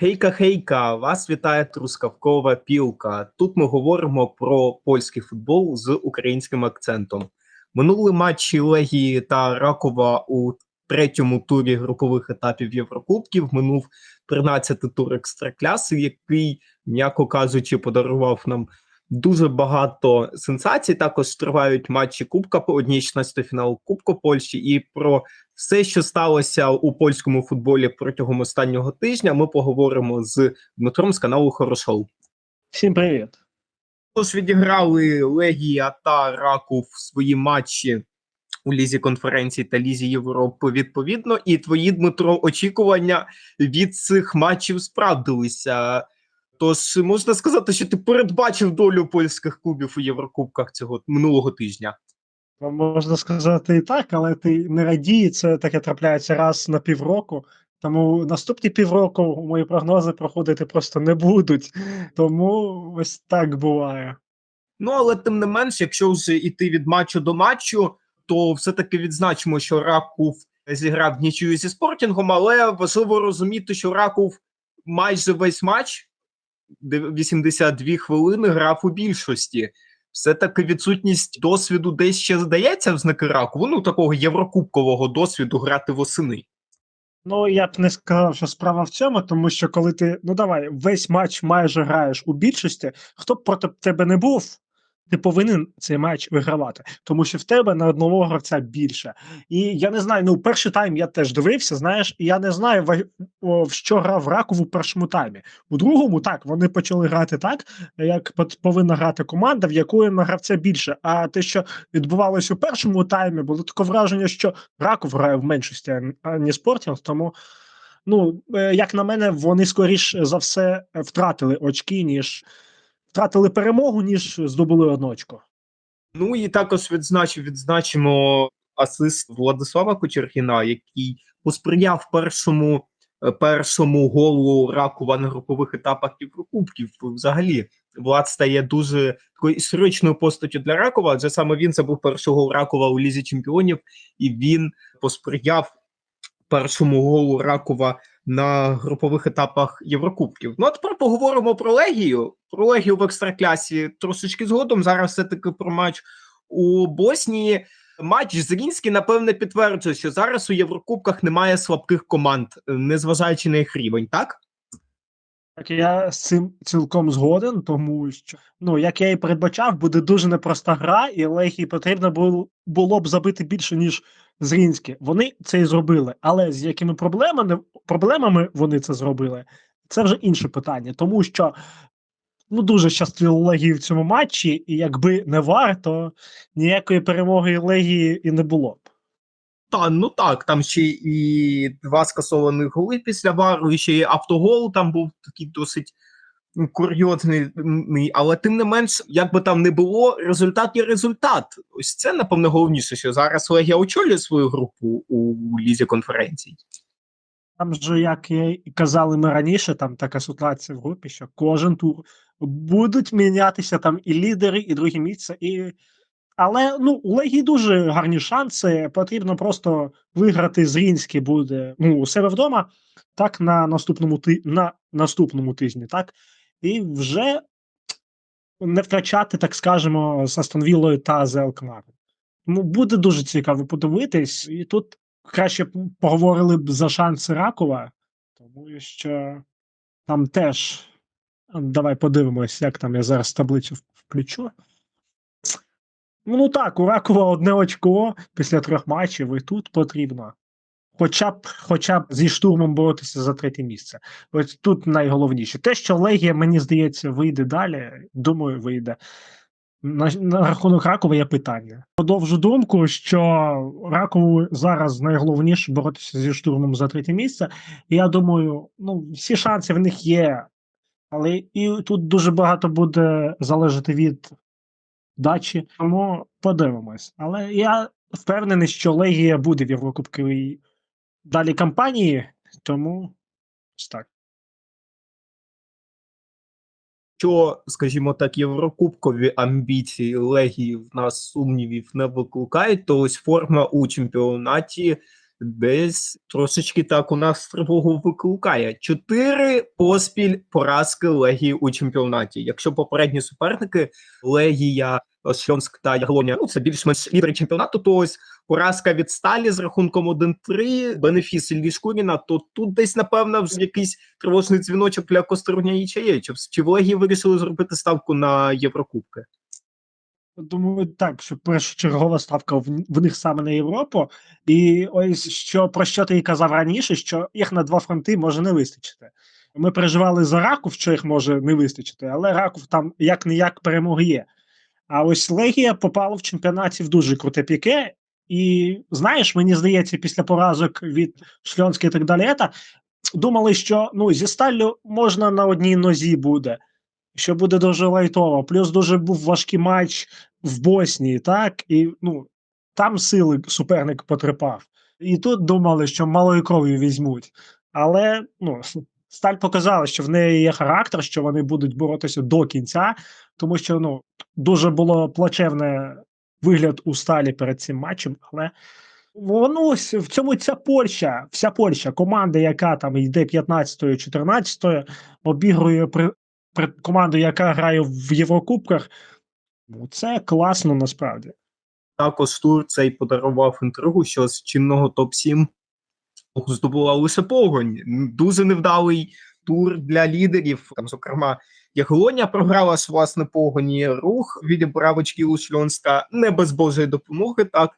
Хейка, хейка! Вас вітає Трускавкова пілка. Тут ми говоримо про польський футбол з українським акцентом. Минули матчі Легії та Ракова у третьому турі групових етапів Єврокубків. Минув 13-й тур екстракляси, який, м'яко кажучи, подарував нам дуже багато сенсацій. Також тривають матчі Кубка по одній 16 фіналу Кубка Польщі. І про все, що сталося у польському футболі протягом останнього тижня, ми поговоримо з Дмитром з каналу Хорошоу. Всім привіт. Тож відіграли Легія та Раков свої матчі у лізі конференції та лізі Європи відповідно. І твої Дмитро очікування від цих матчів справдилися. Тож можна сказати, що ти передбачив долю польських клубів у Єврокубках цього минулого тижня. Можна сказати і так, але ти не радій, це таке трапляється раз на півроку. Тому наступні півроку мої прогнози проходити просто не будуть. Тому ось так буває. Ну але тим не менш, якщо вже йти від матчу до матчу, то все-таки відзначимо, що Раков зіграв нічию зі спортінгом, але важливо розуміти, що Раков майже весь матч 82 хвилини грав у більшості. Все-таки відсутність досвіду десь ще здається в знаки раку. ну такого єврокубкового досвіду грати восени. Ну, я б не сказав, що справа в цьому, тому що коли ти, ну давай, весь матч майже граєш у більшості, хто б проти тебе не був, ти повинен цей матч вигравати, тому що в тебе на одного гравця більше. І я не знаю, ну перший тайм я теж дивився, знаєш, і я не знаю, в, що грав Раков у першому таймі. У другому так, вони почали грати так, як повинна грати команда, в якої на гравця більше. А те, що відбувалося у першому таймі, було таке враження, що Раков грає в меншості, а- а не Спортінг, тому. Ну, е, як на мене, вони скоріш за все втратили очки, ніж втратили перемогу, ніж здобули одну очко. Ну і також відзначив, відзначимо асист Владислава Кочергіна, який посприяв першому, е, першому голу Ракова на групових етапах Єврокубків. Взагалі, Влад стає дуже такою історичною постаттю для Ракова, адже саме він забув перший гол Ракова у Лізі Чемпіонів, і він посприяв першому голу Ракова на групових етапах Єврокубків. Ну а тепер поговоримо про Легію. Про Легію в екстраклясі трошечки згодом. Зараз все-таки про матч у Боснії. Матч Зрінський, напевне, підтверджує, що зараз у Єврокубках немає слабких команд, е, незважаючи на їх рівень, так? Так я з цим цілком згоден, тому що, ну, як я і передбачав, буде дуже непроста гра, і Лехії потрібно було, було б забити більше, ніж Зрінське. Вони це і зробили. Але з якими проблемами, проблемами вони це зробили, це вже інше питання. Тому що ну, дуже щасливо Легії в цьому матчі, і якби не варто, ніякої перемоги Легії і не було б. Та ну так, там ще і два скасованих голи після вару, і ще й автогол там був такий досить курйозний, але тим не менш, як би там не було, результат є результат. Ось це напевно головніше, що зараз Легія очолює свою групу у лізі конференцій. Там же, як і казали ми раніше, там така ситуація в групі, що кожен тур будуть мінятися там і лідери, і другі місця. І... Але ну, у Легії дуже гарні шанси. Потрібно просто виграти Зрінський буде ну, у себе вдома, так на наступному ти... на наступному тижні, так, і вже не втрачати, так скажемо, з Астон Віллою та з Елкмаром. Тому буде дуже цікаво подивитись, і тут краще поговорили б за шанси Ракова, тому що там теж. Давай подивимось, як там я зараз таблицю включу. Ну так, у Ракова одне очко після трьох матчів, і тут потрібно. Хоча б, хоча б зі штурмом боротися за третє місце. Ось тут найголовніше. Те, що Легія, мені здається, вийде далі. Думаю, вийде. На, на рахунок Ракова є питання. Продовжу думку, що Ракову зараз найголовніше боротися зі штурмом за третє місце. І я думаю, ну, всі шанси в них є. Але і тут дуже багато буде залежати від дачі. Тому подивимось. Але я впевнений, що Легія буде в Єврокубковій далі кампанії, тому так. Що, скажімо так, єврокубкові амбіції Легії в нас сумнівів не викликають, то ось форма у чемпіонаті десь трошечки так у нас тривогу викликає. Чотири поспіль поразки Легії у чемпіонаті. Якщо попередні суперники Легія, Шльонськ та Яглоня, ну це більш-менш лідери чемпіонату, то ось поразка від Сталі з рахунком 1-3, бенефіс Іллі Шкуріна, то тут десь, напевно, вже якийсь тривожний дзвіночок для Косторня і Чаєвича. Чи в Легії вирішили зробити ставку на Єврокубки? Думаю, так, що першочергова ставка в, в них саме на Європу. І ось що про що ти і казав раніше, що їх на два фронти може не вистачити. Ми переживали за Раков, що їх може не вистачити, але Раков там як не як перемоги є. А ось Легія попала в чемпіонаті в дуже круте піке. І знаєш, мені здається, після поразок від Шльонська і так далі, думали, що ну, зі Сталлю можна на одній нозі буде, що буде дуже лайтово. Плюс дуже був важкий матч в Боснії, так? І ну, там сили суперник потрепав. І тут думали, що малою кров'ю візьмуть. Але ну, Сталь показала, що в неї є характер, що вони будуть боротися до кінця, тому що ну, дуже було плачевне вигляд у сталі перед цим матчем, але воно в цьому ця Польща, вся Польща, команда, яка там йде 15-ю, 14-ю, обігрує команду, яка грає в Єврокубках. Ну, це класно насправді. Також тур цей подарував інтригу, що з чинного топ-7 здобула лише погонь. Дуже невдалий тур для лідерів. Там, зокрема, Яглоня програла ж власне погоні рух від Бравочки Лучльонська не без Божої допомоги. Так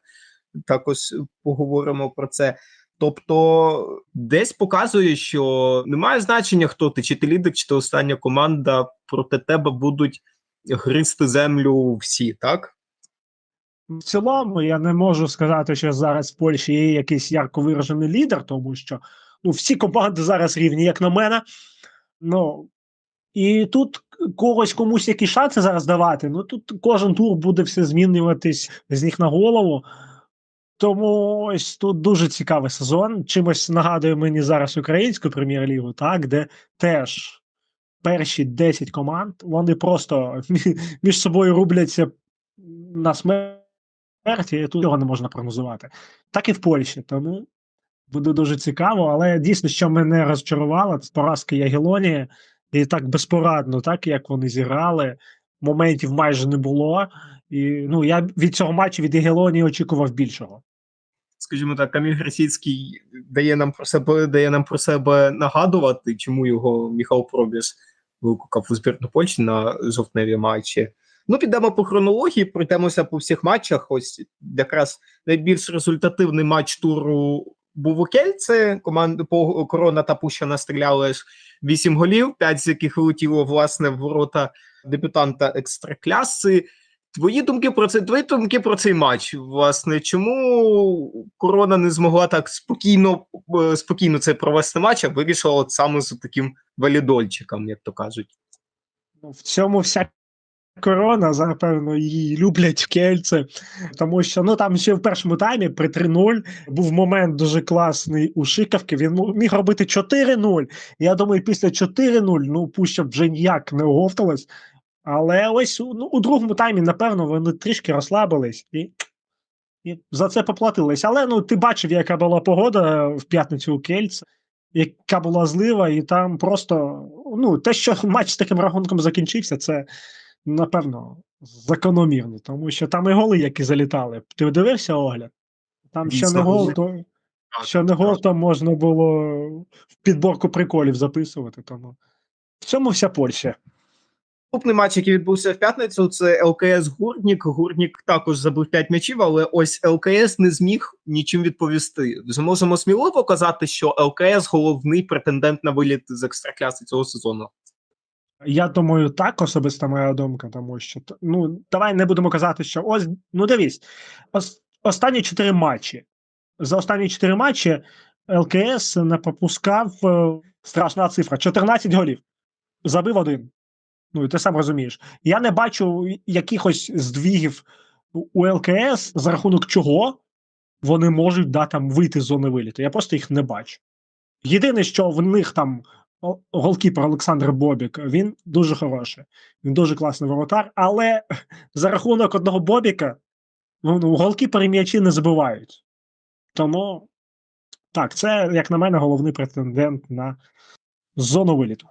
також поговоримо про це. Тобто, десь показує, що немає значення, хто ти, чи ти лідер, чи ти остання команда, проти тебе будуть гризти землю всі, так? В цілому я не можу сказати, що зараз в Польщі є якийсь ярко виражений лідер, тому що ну, всі команди зараз рівні, як на мене. Ну, і тут когось комусь які шанси зараз давати. Ну тут кожен тур буде все змінюватись з ніг на голову. Тому ось тут дуже цікавий сезон. Чимось нагадує мені зараз українську прем'єр-лігу, так, де теж перші 10 команд вони просто між собою рубляться на смерть, і тут його не можна прогнозувати. Так і в Польщі. Тому буде дуже цікаво. Але дійсно, що мене розчарувало, це поразка Ягелонії. І так безпорадно, так як вони зіграли. Моментів майже не було. І ну я від цього матчу від Ягелонії очікував більшого. Скажімо так, Каміль Грасіцький дає нам про себе дає нам про себе нагадувати, чому його Міхал Пробіс викликав у збірну Польщі на жовтневі матчі. Ну, підемо по хронології, пройдемося по всіх матчах. Ось якраз найбільш результативний матч туру був у Кельце. Команда по Корона та Пуща настріляли ж 8 голів, 5 з яких влетіло власне в ворота дебютанта екстракляси. Твої думки про це твої думки про цей матч. Власне, чому корона не змогла так спокійно е, спокійно це провести матч, а вирішила от саме з таким валідольчиком, як то кажуть? Ну, в цьому вся корона, напевно, її люблять в кельце, тому що ну там ще в першому таймі при 3-0 був момент дуже класний у Шикавки. Він міг робити 4-0. Я думаю, після 4-0 ну Пуща вже ніяк не оговталась. Але ось ну, у другому таймі, напевно, вони трішки розслабились і і за це поплатились. Але ну ти бачив, яка була погода в п'ятницю у Кельце, яка була злива, і там просто ну, те, що матч з таким рахунком закінчився, це напевно закономірно, тому що там і голи, які залітали. Ти дивився огляд? Там ще не гол, то що не гол, то можна було в підборку приколів записувати. Тому в цьому вся Польща. Наступний матч, який відбувся в п'ятницю, це ЛКС Гурнік. Гурнік також забив 5 м'ячів, але ось ЛКС не зміг нічим відповісти. Зможемо сміливо казати, що ЛКС головний претендент на виліт з екстракляси цього сезону. Я думаю, так особиста моя думка, тому що ну давай не будемо казати, що ось ну дивись, ос, останні чотири матчі. За останні чотири матчі ЛКС не пропускав е, страшна цифра: 14 голів. Забив один. Ну і ти сам розумієш. Я не бачу якихось здвігів у ЛКС, за рахунок чого вони можуть да, там, вийти з зони виліту. Я просто їх не бачу. Єдине, що в них там голкіпер Олександр Бобік, він дуже хороший, він дуже класний воротар, але за рахунок одного Бобіка ну, голкіпери м'ячі не забивають. Тому Так, це, як на мене, головний претендент на зону виліту.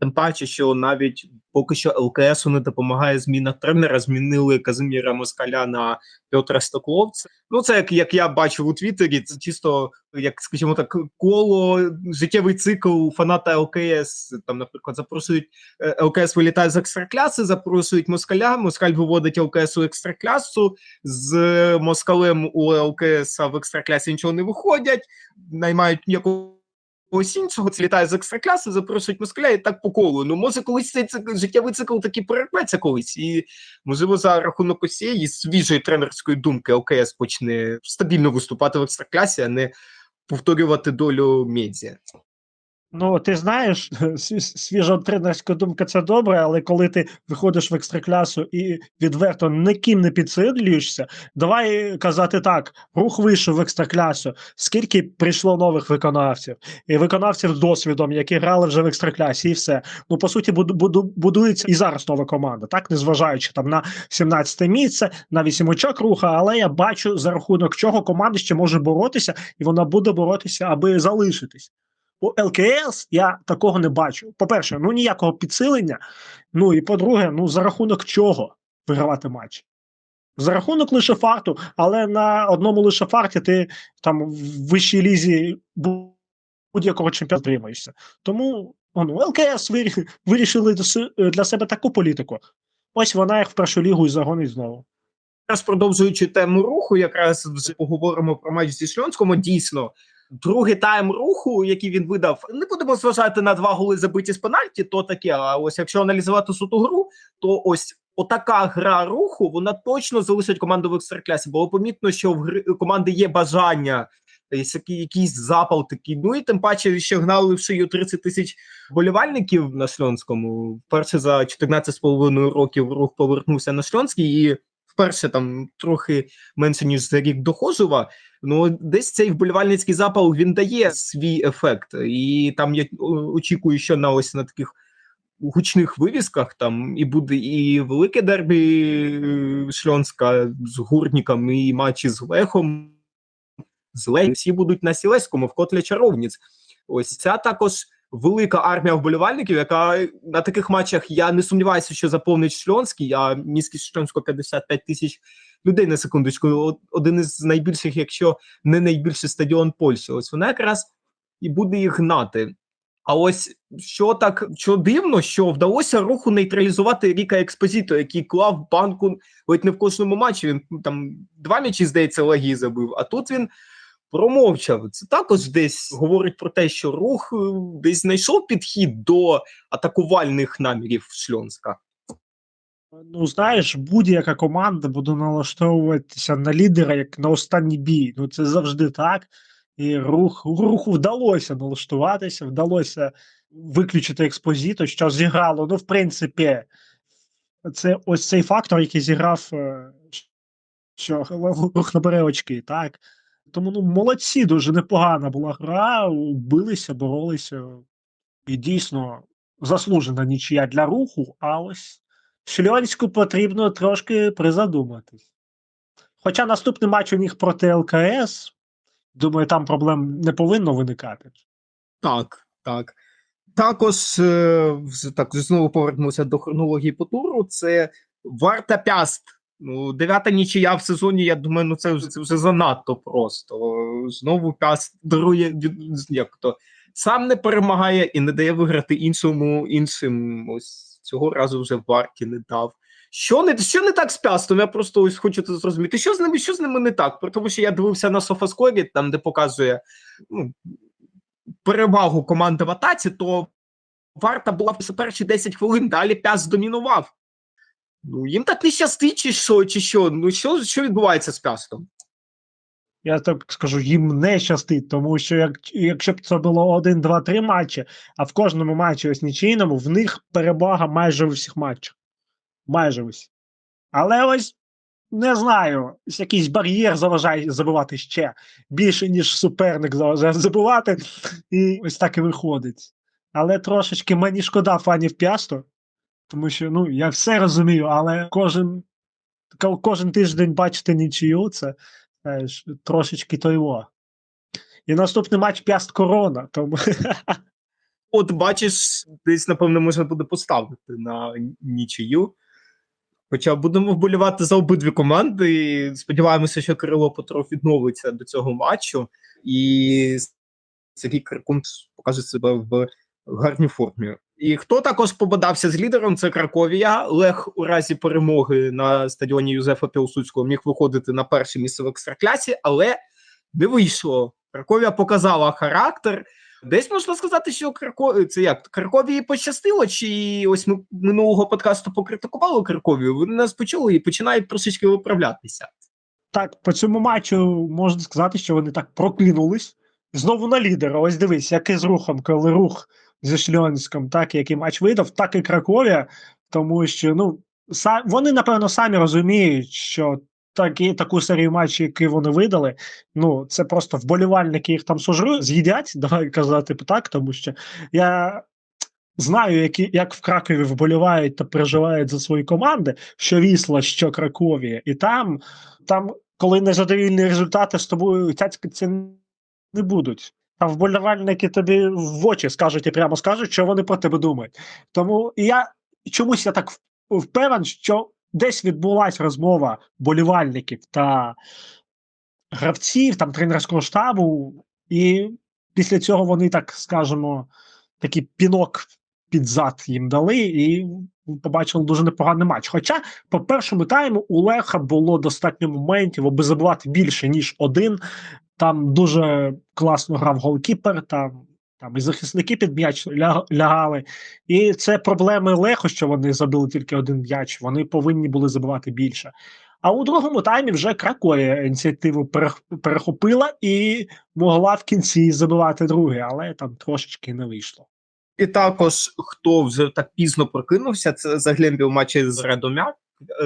Тим паче, що навіть поки що ЛКСу не допомагає зміна тренера. Змінили Казиміра Москаля на Петра Стокловця. Ну, це як, як я бачив у Твіттері, це чисто, як скажімо так, коло життєвий цикл фаната ЛКС. Там, наприклад, запрошують е, ЛКС вилітає з екстракляси, запрошують Москаля. Москаль виводить ЛКС у екстраклясу. З Москалем у ЛКС в екстраклясі нічого не виходять, наймають якого когось цього це з екстракляси, запрошують москаля і так по колу. Ну, може, колись цей цикл, життєвий цикл таки перерветься колись, і можливо за рахунок усієї свіжої тренерської думки ОКС почне стабільно виступати в екстраклясі, а не повторювати долю медіа. Ну, ти знаєш, сві- свіжа тренерська думка це добре, але коли ти виходиш в екстраклясу і відверто ніким не підсилюєшся, давай казати так: рух вийшов в екстраклясу. Скільки прийшло нових виконавців, і виконавців з досвідом, які грали вже в екстраклясі, і все. Ну, по суті, буду, буду, будується і зараз нова команда, так, незважаючи там на 17 місце, на 8 очок руха, але я бачу за рахунок чого команда ще може боротися, і вона буде боротися, аби залишитись. У ЛКС я такого не бачу. По-перше, ну ніякого підсилення. Ну і по-друге, ну за рахунок чого вигравати матч? За рахунок лише фарту, але на одному лише фарті ти там в вищій лізі будь-якого чемпіона тримаєшся. Тому ну, ЛКС вирішили для себе таку політику. Ось вона їх в першу лігу і загонить знову. Якраз продовжуючи тему руху, якраз поговоримо про матч зі Шльонському. Дійсно, другий тайм руху, який він видав, не будемо зважати на два голи забиті з пенальті, то таке. А ось якщо аналізувати суту гру, то ось отака гра руху вона точно залишить команду в екстраклясі. Було помітно, що в гри команди є бажання. який- Якийсь запал такий. Ну і тим паче, що гнали в шию 30 тисяч болівальників на Шльонському. Вперше за 14,5 років рух повернувся на Шльонський і вперше там трохи менше ніж за рік до Хожева. Ну десь цей вболівальницький запал він дає свій ефект, і там я очікую, що на ось на таких гучних вивісках там і буде і велике дербі е, Шльонська з гурником, і матчі з Лехом. З Лехом всі будуть на Сілеському в котлі чаровниць. Ось ця також велика армія вболівальників, яка на таких матчах я не сумніваюся, що заповнить Шльонський, а міський Шльонського 55 тисяч людей на секундочку. Один із найбільших, якщо не найбільший стадіон Польщі. Ось вона якраз і буде їх гнати. А ось що так що дивно, що вдалося руху нейтралізувати Ріка Експозіто, який клав банку ледь не в кожному матчі. Він там два м'ячі, здається, Лагі забив. А тут він промовчав. Це також десь говорить про те, що рух е, десь знайшов підхід до атакувальних намірів Шльонська. Ну, знаєш, будь-яка команда буде налаштовуватися на лідера як на останній бій. Ну, це завжди так. І рух, руху вдалося налаштуватися, вдалося виключити експозиту, що зіграло. Ну, в принципі, це ось цей фактор, який зіграв, е, що рух набере очки, так. Тому ну, молодці, дуже непогана була гра, билися, боролися. І дійсно заслужена нічия для руху, а ось Шльонську потрібно трошки призадуматись. Хоча наступний матч у них проти ЛКС, думаю, там проблем не повинно виникати. Так, так. Також е, так знову повернемося до хронології по туру. Це Варта Пяст. Ну, дев'ята нічия в сезоні, я думаю, ну це це вже занадто просто. Знову Пяст дарує як то сам не перемагає і не дає виграти іншому іншим. Ось цього разу вже Варті не дав. Що не що не так з Пястом? Я просто ось хочу це зрозуміти. Що з ними, що з ними не так? При Тому що я дивився на Софаскорі, там де показує ну, перевагу команди в атаці, то варта була в перші 10 хвилин, далі Пяс домінував. Ну, їм так не щастить, чи що, чи що? Ну, що, що відбувається з Пястом? Я так скажу, їм не щастить, тому що як, якщо б це було 1, 2, 3 матчі, а в кожному матчі ось нічийному, в них перевага майже у всіх матчах. Майже усі. Але ось не знаю, якийсь бар'єр заважає забивати ще більше, ніж суперник заважає забивати, і ось так і виходить. Але трошечки мені шкода фанів Пясту, тому що ну, я все розумію, але кожен, кожен тиждень бачити нічию, це знаєш, трошечки то його. І наступний матч Пяст Корона. Тому От бачиш, десь, напевно, можна буде поставити на нічию. Хоча будемо вболівати за обидві команди. І сподіваємося, що Кирило Петров відновиться до цього матчу, і Сергій Крикун покаже себе в гарній формі. І хто також побадався з лідером, це Краковія. Лех у разі перемоги на стадіоні Юзефа Пілсудського міг виходити на перше місце в екстраклясі, але не вийшло. Краковія показала характер. Десь можна сказати, що Крако... це як Краковії пощастило, чи ось ми минулого подкасту покритикували Краковію. Вони нас почули і починають трошечки виправлятися. так, по цьому матчу можна сказати, що вони так прокинулись. Знову на лідера. Ось дивись, як і з рухом, коли рух зі Шльонськом, так який матч видав, так і Краковія. Тому що ну, са... вони, напевно, самі розуміють, що такі, таку серію матчів, які вони видали, ну, це просто вболівальники їх там сожруть, з'їдять, давай казати так, тому що я знаю, які, як в Кракові вболівають та переживають за свої команди, що Вісла, що Краковія. І там, там коли незадовільні результати з тобою цяцькаться не будуть. Там вболівальники тобі в очі скажуть і прямо скажуть, що вони про тебе думають. Тому я чомусь я так в- впевнен, що десь відбулася розмова болівальників та гравців, там тренерського штабу, і після цього вони, так скажемо, такий пінок під зад їм дали, і побачили дуже непоганий матч. Хоча по першому тайму у Леха було достатньо моментів, аби забивати більше, ніж один. Там дуже класно грав голкіпер, там, там і захисники під м'яч лягали. І це проблеми Лехо, що вони забили тільки один м'яч. Вони повинні були забивати більше. А у другому таймі вже Краковія ініціативу перех- перехопила і могла в кінці забивати другий, але там трошечки не вийшло. І також хто вже так пізно прокинувся, це Заглембі в матчі з Радомяк,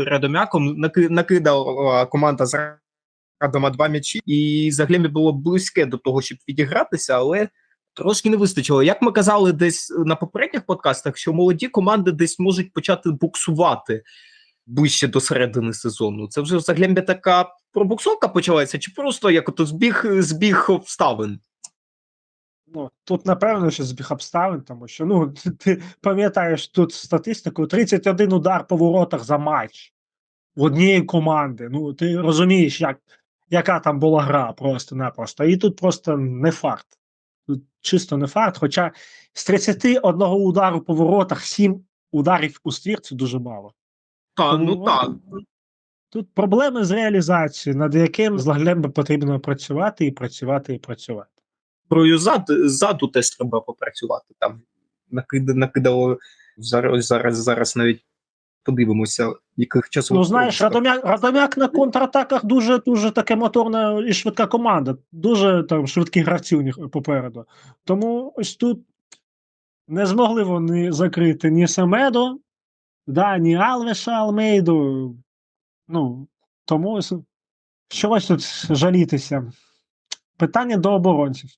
Радомяком. Наки- Накидала команда з Радома два м'ячі, і Заглембі було близьке до того, щоб відігратися, але трошки не вистачило. Як ми казали десь на попередніх подкастах, що молоді команди десь можуть почати буксувати ближче до середини сезону. Це вже в Заглембі така пробуксовка почалася, чи просто як ото збіг, збіг обставин? Ну, тут, напевно, що збіг обставин, тому що ну, ти пам'ятаєш тут статистику: 31 удар по воротах за матч в однієї команди. Ну, ти розумієш, як, яка там була гра просто-напросто. І тут просто не факт. Тут чисто не факт. Хоча з 31 удару по воротах 7 ударів у ствір це дуже мало. Та, Тому ну так. Тут проблеми з реалізацією, над яким з Лаглембе потрібно працювати і працювати і працювати. Про зад, ззаду теж треба попрацювати. Там накид, накидало зараз, зараз, зараз навіть подивимося, яких часових Ну, знаєш. Радомяк, Радомяк на контратаках дуже дуже таке моторна і швидка команда. Дуже там швидкі гравці у них попереду. Тому ось тут не змогли вони закрити ні Семедо, да, ні Алвеша Алмейду. Ну, тому ось чогось тут жалітися. Питання до оборонців.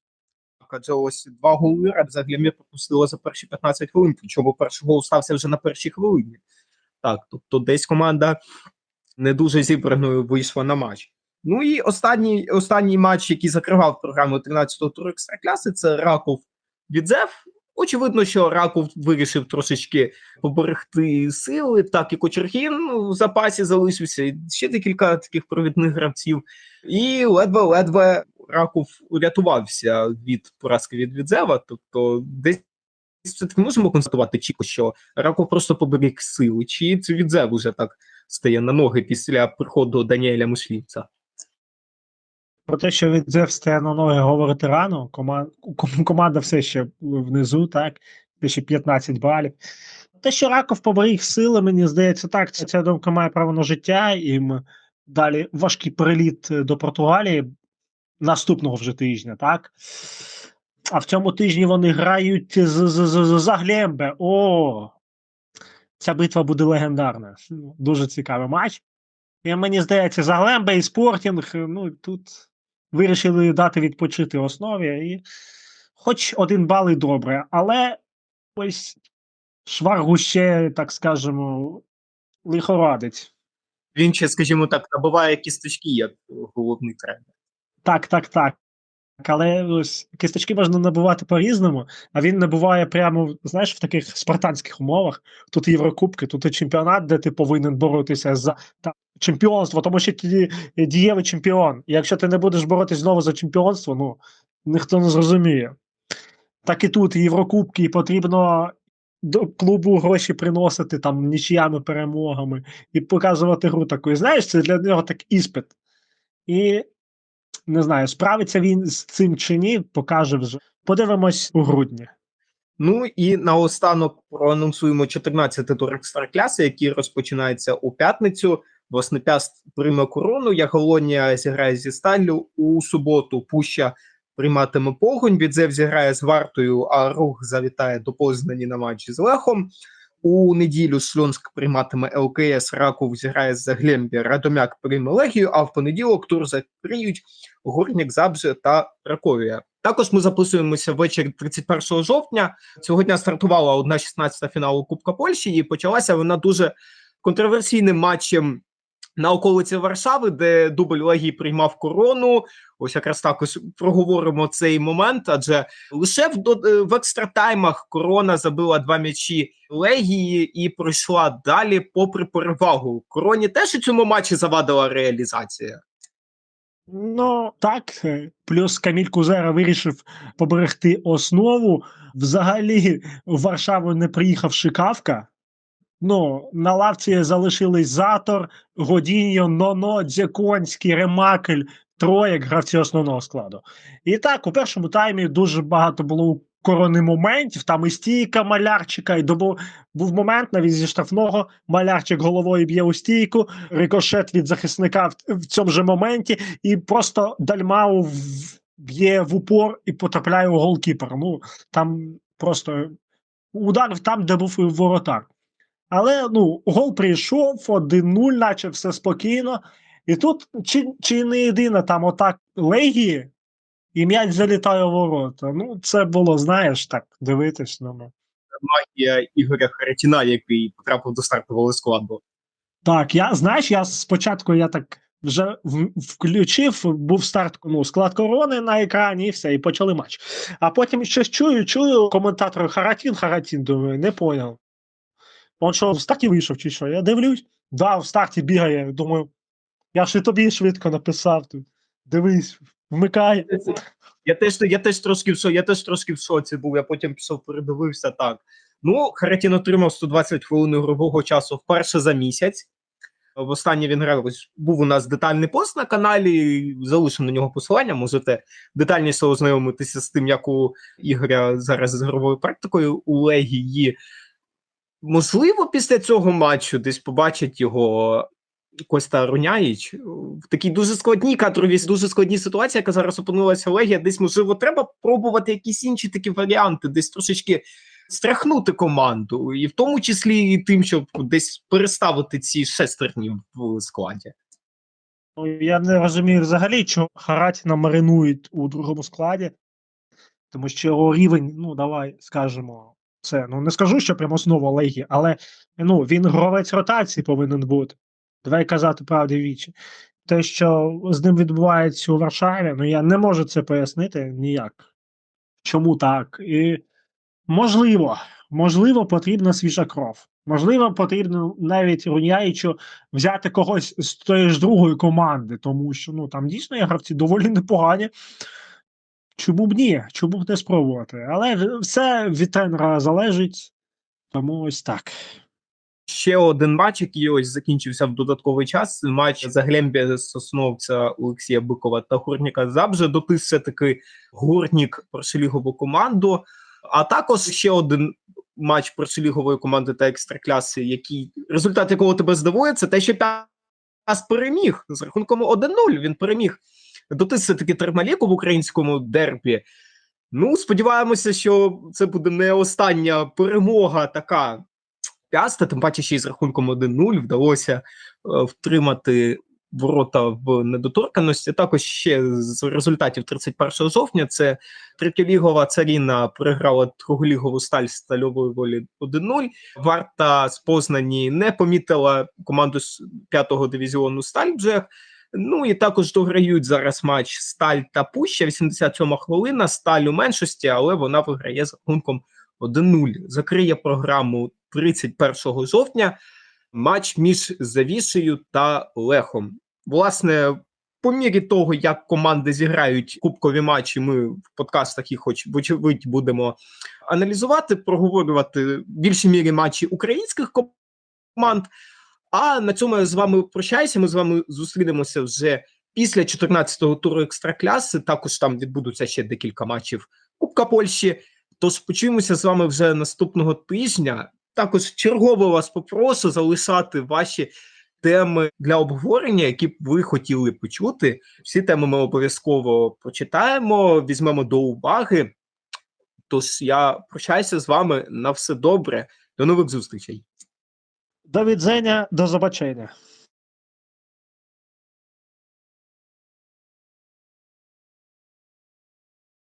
Адже ось два голи взагалі пропустило за перші 15 хвилин, причому перший гол стався вже на першій хвилині. Так, тобто десь команда не дуже зібраною вийшла на матч. Ну і останній, останній матч, який закривав програму 13-го туру екстракляси, це Раков Відзев. Очевидно, що Раков вирішив трошечки поберегти сили, так і Кочергін в запасі залишився, ще декілька таких провідних гравців. І ледве-ледве Раков урятувався від поразки від Відзева. Тобто, десь все-таки можемо констатувати чітко, що Раков просто поберіг сили, чи це Відзев уже так стає на ноги після приходу Даніеля Мушлівця. Про те, що Відзев стає на ноги говорити рано, команда, команда все ще внизу, так, ще 15 балів. Те, що Раков поберіг сили, мені здається, так, ця, думка має право на життя, і далі важкий переліт е, до Португалії наступного вже тижня, так? А в цьому тижні вони грають з, з, з, з Заглембе. О! Ця битва буде легендарна. Дуже цікавий матч. І мені здається, Заглембе і Спортінг, ну тут вирішили дати відпочити основі. І хоч один бал і добре, але ось Шваргу ще, так скажемо, лихорадить. Він ще, скажімо так, набиває кісточки як головний тренер. Так, так, так. Але ось кісточки можна набувати по-різному, а він набуває прямо, знаєш, в таких спартанських умовах. Тут Єврокубки, тут і чемпіонат, де ти повинен боротися за та, чемпіонство, тому що ти дієвий чемпіон. І якщо ти не будеш боротися знову за чемпіонство, ну ніхто не зрозуміє. Так і тут Єврокубки, і потрібно до клубу гроші приносити там нічиями перемогами і показувати гру таку. І знаєш, це для нього так іспит. І не знаю, справиться він з цим чи ні, покаже вже. Подивимось у грудні. Ну і наостанок проанонсуємо 14-й тур екстракляси, який розпочинається у п'ятницю. Воснепяст прийме корону. Яголонія зіграє зі Сталлю у суботу. Пуща прийматиме погонь. Відзев зіграє з вартою, а рух завітає до Познані на матчі з Лехом. У неділю Сльонськ прийматиме ЛКС, Раков зіграє за Глембі, Радомяк прийме Легію, а в понеділок тур закриють Горнік, Забзе та Раковія. Також ми записуємося ввечері 31 жовтня. Цього дня стартувала 1-16 фіналу Кубка Польщі, і почалася вона дуже контроверсійним матчем на околиці Варшави, де дубль Легії приймав корону. Ось якраз так ось проговоримо цей момент. Адже лише в, е, в екстратаймах корона забила два м'ячі Легії і пройшла далі, попри перевагу. Короні теж у цьому матчі завадила реалізація. Ну так, е, плюс Каміль Кузера вирішив поберегти основу. Взагалі, в Варшаву не приїхав Шикавка. Ну, на лавці залишились Затор, Годіньо, Ноно, Дзяконський, Ремакель, троє гравці основного складу. І так, у першому таймі дуже багато було корони моментів. Там і стійка малярчика, і добу був момент навіть зі штрафного. Малярчик головою б'є у стійку, рикошет від захисника в, в цьому же моменті, і просто Дальмау б'є в упор і потрапляє у голкіпер. Ну там просто удар там, де був воротар. Але ну, гол прийшов 1-0, наче все спокійно. І тут чи, чи не єдина там отак Легії, і м'яч залітає у ворота. Ну, це було, знаєш, так, дивитись на мене. Магія Ігоря Харатіна, який потрапив до стартового складу. Так, я знаєш, я спочатку я так вже включив, був старт ну, склад корони на екрані, і все, і почали матч. А потім щось чую, чую коментатор Харатін, Харатін, думаю, не поняв. Он що, в старті вийшов чи що? Я дивлюсь, да, в старті бігає. Думаю, я ж тобі швидко написав тут. Дивись, вмикай. Я теж, я теж трошки в шо, я теж трошки в шоці був. Я потім пішов, передивився так. Ну, Харатін отримав 120 хвилин ігрового часу вперше за місяць. Востаннє він грав. Ось був у нас детальний пост на каналі. Залишимо на нього посилання. Можете детальніше ознайомитися з тим, як у Ігоря зараз з ігровою практикою у Легії. Можливо, після цього матчу десь побачить його Костя Руняїч в такій дуже складній кадровій, дуже складній ситуації, яка зараз опинилася Легія. Десь можливо треба пробувати якісь інші такі варіанти, десь трошечки страхнути команду, і в тому числі і тим, щоб десь переставити ці шестерні в складі. Ну, Я не розумію взагалі, чого Харатіна маринують у другому складі, тому що його рівень, ну давай скажемо це. Ну не скажу, що прямо знову Легі, але ну він гравець ротації повинен бути. Давай казати правді вічі. Те, що з ним відбувається у Варшаві, ну я не можу це пояснити ніяк. Чому так? І можливо, можливо, потрібна свіжа кров. Можливо, потрібно навіть Руняїчу взяти когось з тої ж другої команди, тому що ну там дійсно є гравці доволі непогані. Чому б ні? Чому б не спробувати? Але все від тренера залежить, тому ось так. Ще один матч, який ось закінчився в додатковий час. Матч Заглембі Сосновця Олексія Бикова та Гурніка Забже дотис все-таки Гурнік першолігову команду. А також ще один матч першолігової команди та екстракляси, який результат якого тебе здивує, це те, що Пяс переміг з рахунком 1-0. Він переміг. Дотис все-таки термаліку в українському дербі. Ну, сподіваємося, що це буде не остання перемога така Пяста, тим паче ще й з рахунком 1-0 вдалося е, втримати ворота в недоторканості. Також ще з результатів 31 жовтня це третьолігова царіна переграла друголігову сталь стальової волі 1-0. Варта з Познані не помітила команду з 5-го дивізіону Сталь Бжех. Ну і також дограють зараз матч Сталь та Пуща. 87 хвилина. Сталь у меншості, але вона виграє з рахунком 1-0. Закриє програму 31 жовтня. Матч між Завішею та Лехом. Власне, по мірі того, як команди зіграють кубкові матчі, ми в подкастах їх, хоч вочевидь, будемо аналізувати, проговорювати в більшій мірі матчі українських команд. А на цьому я з вами прощаюся. Ми з вами зустрінемося вже після 14-го туру екстракляси. Також там відбудуться ще декілька матчів Кубка Польщі. Тож почуємося з вами вже наступного тижня. Також чергово вас попрошу залишати ваші теми для обговорення, які б ви хотіли почути. Всі теми ми обов'язково прочитаємо, візьмемо до уваги. Тож я прощаюся з вами на все добре. До нових зустрічей. До відзення, до побачення.